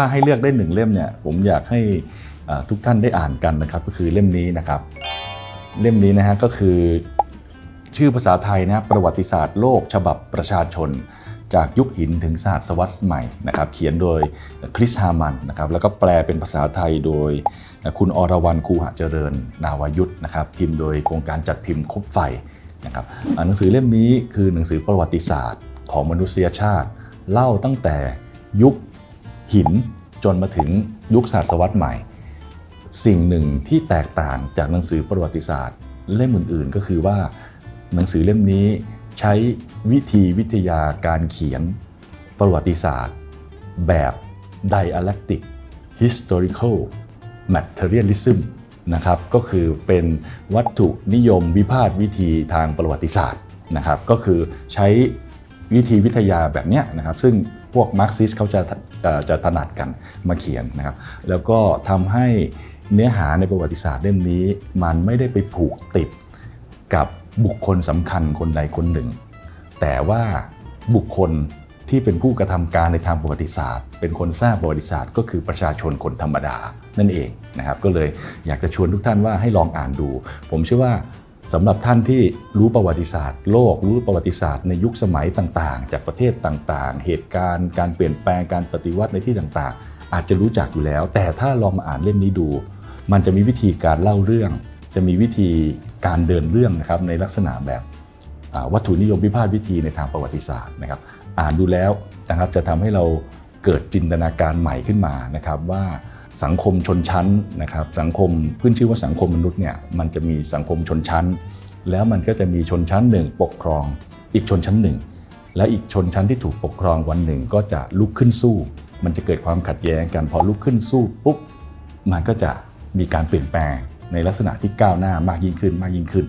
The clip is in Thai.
ถ้าให้เลือกได้หนึ่งเล่มเนี่ยผมอยากให้ทุกท่านได้อ่านกันนะครับ ก็คือเล่มนี้นะครับ เล่มนี้นะฮะก็คือ ชื่อภาษาไทยนะประวัติศาสตร์โลกฉบับประชาชน จากยุคหินถึงศาสตร์สวรรษใหม่นะครับเขียนโดยคริสฮามันนะครับแล้วก็แปลเป็นภาษาไทยโดยคุณอรวรรณคูหะเจริญ นาวยุทธนะครับพิมพ์โดยโครงการจัดพิมพ์คบไฟนะครับหนังสือเล่มนี้คือหนังสือประวัติศาสตร์ของมนุษยชาติ เล่าตั้งแต่ยุค หินจนมาถึงยุคศาสตร์วรรษใหม่ สิ่งหนึ่งที่แตกต่างจากหนังสือประวัติศาสตร์เล่มอื่นๆ ก็คือว่า หนังสือเล่มนี้ใช้วิธีวิทยาการเขียนประวัติศาสตร์ แบบ dialectic historical materialism นะครับก็คือเป็นวัตถุนิยมวิพากษ์วิธีทางประวัติศาสตร์นะครับก็คือใช้ วิธีวิทยาแบบเนี้ยนะครับซึ่งพวกมาร์กซิสเขาจะจะจะถนัดกันมาเขียนนะครับ แล้วก็ทำให้เนื้อหาในประวัติศาสตร์เล่มนี้ มันไม่ได้ไปผูกติดกับบุคคลสำคัญคนใดคนหนึ่ง แต่ว่าบุคคลที่เป็นผู้กระทำการในทางประวัติศาสตร์ เป็นคนสร้างประวัติศาสตร์ ก็คือประชาชนคนธรรมดานั่นเองนะครับ ก็เลยอยากจะชวนทุกท่านว่าให้ลองอ่านดู ผมเชื่อว่า สำหรับท่านที่รู้ประวัติศาสตร์ โลกรู้ประวัติศาสตร์ในยุคสมัยต่างๆ จากประเทศต่างๆ เหตุการณ์การเปลี่ยนแปลงการปฏิวัติในที่ต่างๆ อาจจะรู้จักอยู่แล้ว แต่ถ้าลองมาอ่านเล่มนี้ดู มันจะมีวิธีการเล่าเรื่อง จะมีวิธีการเดินเรื่องนะครับในลักษณะแบบวัตถุนิยมวิพากษ์วิธีในทางประวัติศาสตร์นะครับ อ่านดูแล้วนะครับจะทำให้เราเกิดจินตนาการใหม่ขึ้นมานะครับว่า สังคมชนชั้นนะครับสังคมพื้นชื่อว่าสังคมมนุษย์เนี่ยมันจะมีสังคมชนชั้น แล้วมันก็จะมีชนชั้นหนึ่งปกครอง อีกชนชั้นหนึ่ง และอีกชนชั้นที่ถูกปกครองวันหนึ่งก็จะลุกขึ้นสู้ มันจะเกิดความขัดแย้งกันพอลุกขึ้นสู้ปุ๊บมันก็จะมีการเปลี่ยนแปลงในลักษณะที่ก้าวหน้ามากยิ่งขึ้นมากยิ่งขึ้น